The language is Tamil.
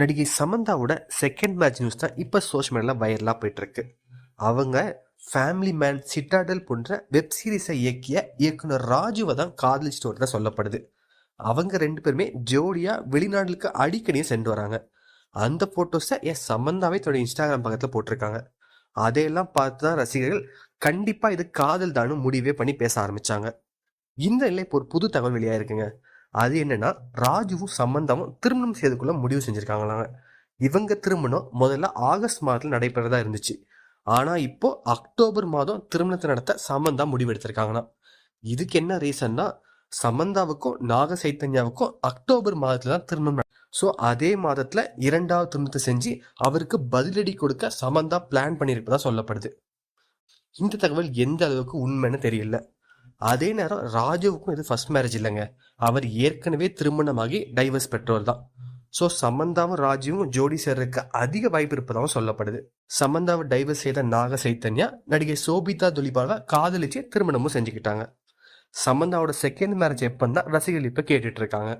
நடிகை சமந்தாவோட செகண்ட் மேட்ச் நியூஸ் தான் இப்போ சோஷியல் மீடியாவில் வைரலாக போயிட்டுருக்கு. அவங்க ஃபேமிலி மேன் சிட்டாடல் போன்ற வெப் சீரிஸை இயக்கிய இயக்குனர் ராஜுவை தான் காதலிச்சிட்டு வரதா சொல்லப்படுது. அவங்க ரெண்டு பேருமே ஜோடியாக வெளிநாடுகளுக்கு அடிக்கடியும் சென்று வராங்க. அந்த ஃபோட்டோஸை என் சமந்தாவே தன்னோட இன்ஸ்டாகிராம் பக்கத்தில் போட்டிருக்காங்க. அதையெல்லாம் பார்த்து தான் ரசிகர்கள் கண்டிப்பாக இது காதல் தானும் முடிவே பண்ணி பேச ஆரம்பித்தாங்க இந்த நிலை இப்போ ஒரு புது தகவல் வெளியாக இருக்குங்க அது என்னென்னா ராஜுவும் சம்பந்தமும் திருமணம் செய்துக்குள்ள முடிவு செஞ்சுருக்காங்களாங்க. இவங்க திருமணம் முதல்ல ஆகஸ்ட் மாதத்தில் நடைபெறதா இருந்துச்சு. ஆனால் இப்போ அக்டோபர் மாதம் திருமணத்தை நடத்த சமந்தா முடிவெடுத்திருக்காங்களாம் இதுக்கு என்ன ரீசன்னா சமந்தாவுக்கும் நாக சைத்தன்யாவுக்கும் அக்டோபர் மாதத்துல தான் திருமணம் ஸோ அதே மாதத்துல இரண்டாவது திருமணத்தை செஞ்சு அவருக்கு பதிலடி கொடுக்க சமந்தா பிளான் பண்ணியிருப்பதா சொல்லப்படுது. இந்த தகவல் எந்த அளவுக்கு உண்மைன்னு தெரியல. அதே நேரம் ராஜுவுக்கும் இது ஃபர்ஸ்ட் மேரேஜ் இல்லைங்க. அவர் ஏற்கனவே திருமணமாகி டைவர்ஸ் பெற்றோர் தான். ஸோ சமந்தாவும் ராஜுவும் ஜோடி சேர்றதுக்கு அதிக வாய்ப்பு இருப்பதாகவும் சொல்லப்படுது. சமந்தாவை டைவர்ஸ் செய்த நாக சைத்தன்யா நடிகை சோபிதா துலிபாவை காதலிச்சு திருமணமும் செஞ்சுக்கிட்டாங்க. சமந்தாவோட செகண்ட் மேரேஜ் எப்போ தான் ரசிகர்கள் இப்போ கேட்டுட்டு இருக்காங்க.